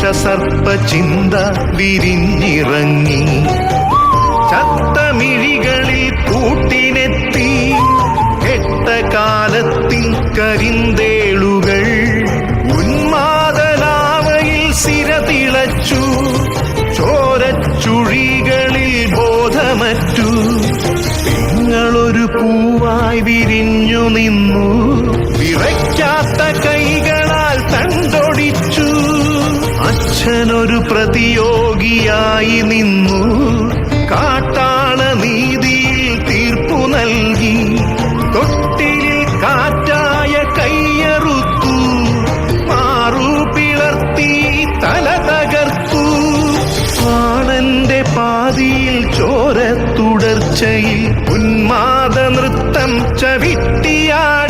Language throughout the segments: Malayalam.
വിഷസർപ്പ ചിന്ത വിരിഞ്ഞിറങ്ങി. ചത്തമിഴികളിൽ കൂട്ടിനെത്തി കെട്ട കാലത്തിൽ കരിന്തേളുകൾ ഉന്മാദലാവയിൽ സിരതിളച്ചു. ചോരച്ചുഴികളിൽ ബോധമറ്റു. നിങ്ങളൊരു പൂവായി വിരിഞ്ഞു നിന്നു. വിറയ്ക്കാത്ത കൈകളാൽ അച്ഛനൊരു പ്രതിയോഗിയായി നിന്നു. കാട്ടാള നീതിയിൽ തീർപ്പു നൽകി. തൊട്ടിലിൽ കാറ്റായ കയ്യറുത്തു. മാറു പിളർത്തി തല തകർത്തു. ആണന്റെ പാതിയിൽ ചോര തുടർച്ചയിൽ ഉന്മാദ നൃത്തം ചവിട്ടിയാടി.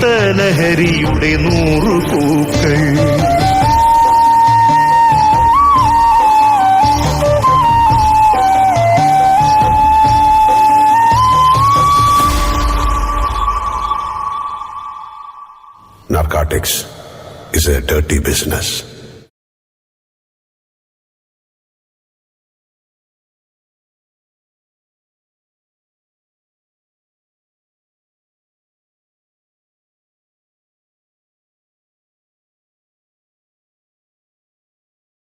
ജീവിത നൂറു പൂക്കൾ Narcotics is a dirty business.